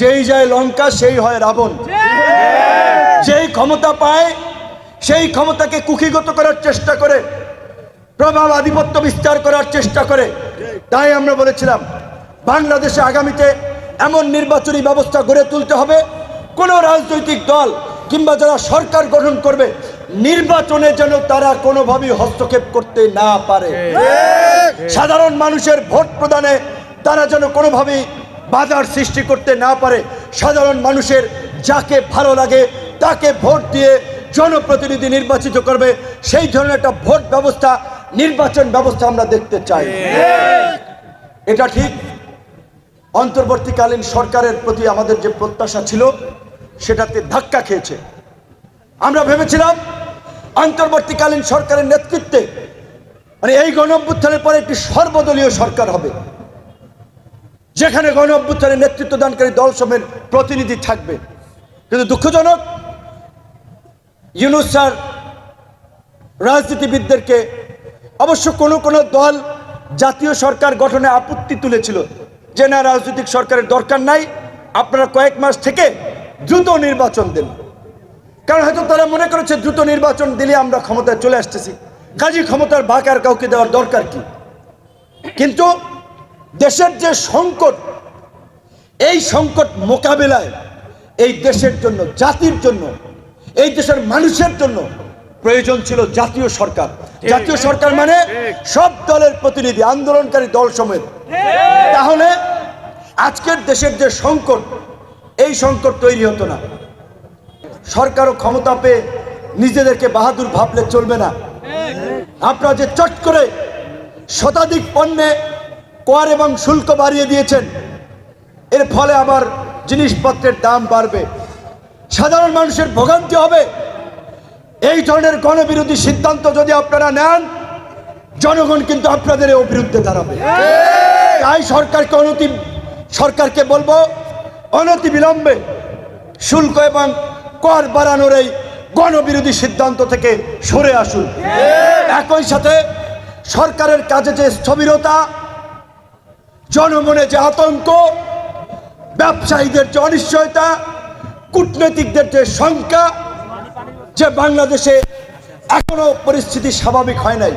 যেই যায় লঙ্কা সেই হয় রাবণ। যেই ক্ষমতা পায় সেই ক্ষমতাকে কুক্ষিগত করার চেষ্টা করে প্রভাব আধিপত্য বিস্তার করার চেষ্টা করে। তাই আমরা বলেছিলাম বাংলাদেশে আগামীতে এমন নির্বাচনী ব্যবস্থা গড়ে তুলতে হবে কোনো রাজনৈতিক দল কিংবা যারা সরকার গঠন করবে নির্বাচনে যেন তারা কোনোভাবেই হস্তক্ষেপ করতে না পারে। সাধারণ মানুষের ভোট প্রদানে তারা যেন কোনোভাবেই বাজার সৃষ্টি করতে না পারে, সাধারণ মানুষের যাকে ভালো লাগে তাকে ভোট দিয়ে জনপ্রতিনিধি নির্বাচিত করবে। সেই ধরনের একটা ভোট ব্যবস্থা, নির্বাচন ব্যবস্থা আমরা দেখতে চাই। এটা ঠিক। অন্তর্বর্তীকালীন সরকারের প্রতি আমাদের যে প্রত্যাশা ছিল, সেটাতে ধাক্কা খেয়েছে। আমরা ভেবেছিলাম, অন্তর্বর্তীকালীন সরকারের নেতৃত্বে মানে এই গণঅভ্যুত্থানের পরে একটি সর্বদলীয় সরকার হবে। যেখানে গণ অভ্যুত্থানের নেতৃত্ব দানকারী দল সমের প্রতিনিধি থাকবে। কিন্তু দুঃখজনক, ইউনুস স্যার রাজনীতিবিদদেরকে অবশ্য কোনো কোনো দল জাতীয় সরকার গঠনে আপত্তি তুলেছিল যে, না, রাজনৈতিক সরকারের দরকার নাই, আপনারা কয়েক মাস থেকে দ্রুত নির্বাচন দেন। কারণ হয়তো তারা মনে করেছে, দ্রুত নির্বাচন দিলে আমরা ক্ষমতায় চলে আসতেছি। কাজী ক্ষমতার বাক আর কাউকে দেওয়ার দরকার কি? কিন্তু দেশের যে সংকট এই সংকট মোকাবেলায় এই দেশের জন্য জাতির জন্য এই দেশের মানুষের জন্য প্রয়োজন ছিল জাতীয় সরকার। জাতীয় সরকার মানে সব দলের প্রতিনিধি আন্দোলনকারী দল সমেত। তাহলে আজকের দেশের যে সংকট এই সংকট তৈরি হতো না। সরকারও ক্ষমতা পেয়ে নিজেদেরকে বাহাদুর ভাবলে চলবে না। আপনারা যে চট করে শতাধিক পণ্যে কর এবং শুল্ক বাড়িয়ে দিয়েছেন। এর ফলে আবার জিনিসপত্রের দাম বাড়বে। সাধারণ মানুষের ভোগান্তি হবে। এই ধরনের গণবিরোধী সিদ্ধান্ত যদি আপনারা নেন, জনগণ কিন্তু আপনাদের এর বিরুদ্ধে দাঁড়াবে। তাই সরকারকে অনতি, সরকারকে বলব, অনতি বিলম্বে শুল্ক এবং কর বাড়ানোর এই গণবিরোধী সিদ্ধান্ত থেকে সরে আসুন। একই সাথে সরকারের কাজে যে স্থবিরতা জনমনে যে আতঙ্ক, ব্যবসায়ীদের যে অনিশ্চয়তা, কূটনৈতিকদের যে শঙ্কা, যে বাংলাদেশে এখনও পরিস্থিতি স্বাভাবিক হয় নাই।